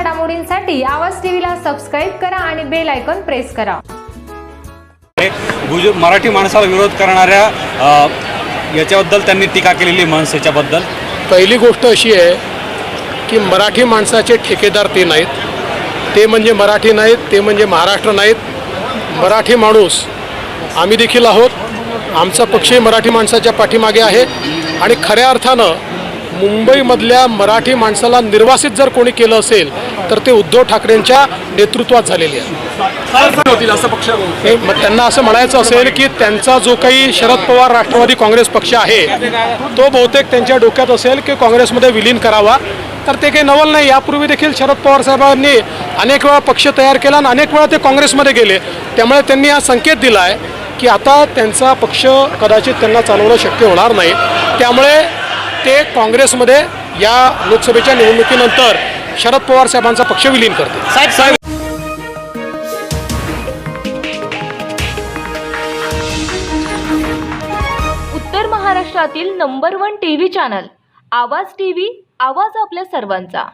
घडामोडींसाठी आवाज टीव्हीला सबस्क्राईब करा आणि बेल आयकॉन प्रेस करा. गुज मराठी माणसाला विरोध करणाऱ्या याच्याबद्दल त्यांनी टीका केलेली मनसेच्याबद्दल. पहिली गोष्ट अशी आहे की मराठी माणसाचे ठेकेदार ते नाहीत. ते म्हणजे मराठी नाहीत ते म्हणजे महाराष्ट्र नाहीत. मराठी माणूस आम्ही देखील आहोत. आमचा पक्षही मराठी माणसाच्या पाठीमागे आहे. आणि खऱ्या अर्थानं मुंबईमधल्या मराठी माणसाला निर्वासित जर कोणी केलं असेल तर ते उद्धव ठाकरेंच्या नेतृत्वात झालेले आहे. त्यांना असं म्हणायचं असेल की त्यांचा जो काही शरद पवार राष्ट्रवादी काँग्रेस पक्ष आहे तो बहुतेक त्यांच्या डोक्यात असेल की काँग्रेसमध्ये विलीन करावा. तर ते काही नवल नाही. यापूर्वी देखील शरद पवार साहेबांनी अनेक वेळा पक्ष तयार केला आणि अनेक वेळा ते काँग्रेसमध्ये गेले. त्यामुळे त्यांनी हा संकेत दिला आहे की आता त्यांचा पक्ष कदाचित त्यांना चालवणं शक्य होणार नाही. त्यामुळे ते काँग्रेसमध्ये या लोकसभेच्या निवडणुकीनंतर शरद पवार साहेबांचा पक्ष विलीन करते. साहेब साहेब. उत्तर महाराष्ट्रातील number one T V channel Awaaz T V आवाज आपल्या सर्वांचा.